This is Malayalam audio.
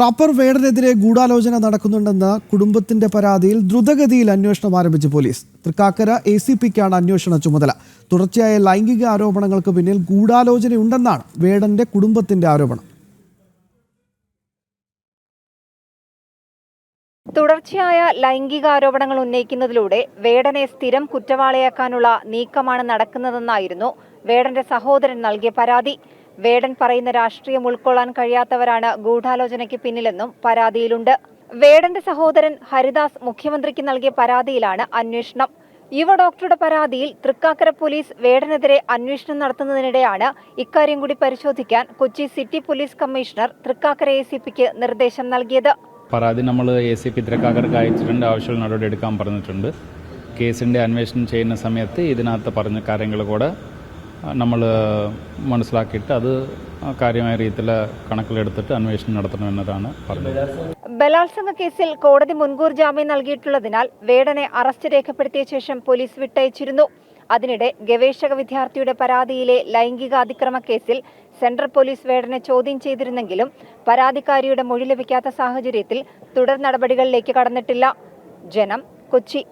റാപ്പർ വേടനെതിരെ ഗൂഢാലോചന നടക്കുന്നുണ്ടെന്ന കുടുംബത്തിന്റെ പരാതിയിൽ ദ്രുതഗതിയിൽ അന്വേഷണം ആരംഭിച്ച് പോലീസ്. തൃക്കാക്കര എ സി പിക്കാണ് അന്വേഷണ ചുമതല. തുടർച്ചയായ ലൈംഗിക ആരോപണങ്ങൾക്ക് പിന്നിൽ ഗൂഢാലോചനയുണ്ടെന്നാണ് വേടന്റെ കുടുംബത്തിന്റെ ആരോപണം. തുടർച്ചയായ ലൈംഗികാരോപണങ്ങൾ ഉന്നയിക്കുന്നതിലൂടെ വേടനെ സ്ഥിരം കുറ്റവാളിയാക്കാനുള്ള നീക്കമാണ് നടക്കുന്നതെന്നായിരുന്നു വേടന്റെ സഹോദരൻ നൽകിയ പരാതി. വേടൻ പറയുന്ന രാഷ്ട്രീയം ഉൾക്കൊള്ളാൻ കഴിയാത്തവരാണ് ഗൂഢാലോചനയ്ക്ക് പിന്നിലെന്നും പരാതിയിലുണ്ട്. വേടന്റെ സഹോദരൻ ഹരിദാസ് മുഖ്യമന്ത്രിക്ക് നൽകിയ പരാതിയിലാണ് അന്വേഷണം. യുവ ഡോക്ടറുടെ പരാതിയിൽ തൃക്കാക്കര പോലീസ് വേടനെതിരെ അന്വേഷണം നടത്തുന്നതിനിടെയാണ് ഇക്കാര്യം കൂടി പരിശോധിക്കാൻ Kochi city police commissioner Thrikkakara A C പിക്ക് നിർദ്ദേശം നൽകിയത്. പരാതി നമ്മൾ എ സി പി തൃക്കാക്കർക്ക് അയച്ചിട്ടുണ്ട്. ആവശ്യമുള്ള നടപടി എടുക്കാൻ പറഞ്ഞിട്ടുണ്ട്. കേസിന്റെ അന്വേഷണം ചെയ്യുന്ന സമയത്ത് ഇതിനകത്ത് പറഞ്ഞ കാര്യങ്ങൾ കൂടെ നമ്മൾ മനസ്സിലാക്കിയിട്ട് അത് കാര്യമായ രീതിയിൽ കണക്കിലെടുത്തിട്ട് അന്വേഷണം നടത്തണമെന്നതാണ് പറഞ്ഞത്. ബലാത്സംഗ കേസിൽ കോടതി മുൻകൂർ ജാമ്യം നൽകിയിട്ടുള്ളതിനാൽ വേടനെ അറസ്റ്റ് രേഖപ്പെടുത്തിയ ശേഷം പോലീസ് വിട്ടയച്ചിരുന്നു. അതിനിടെ ഗവേഷക വിദ്യാർത്ഥിയുടെ പരാതിയിലെ ലൈംഗിക അതിക്രമ കേസിൽ സെൻട്രൽ പോലീസ് വേടനെ ചോദ്യം ചെയ്തിരുന്നെങ്കിലും പരാതിക്കാരിയുടെ മൊഴി ലഭിക്കാത്ത സാഹചര്യത്തിൽ തുടർ നടപടികളിലേക്ക് കടന്നിട്ടില്ല. ജനം കൊച്ചി.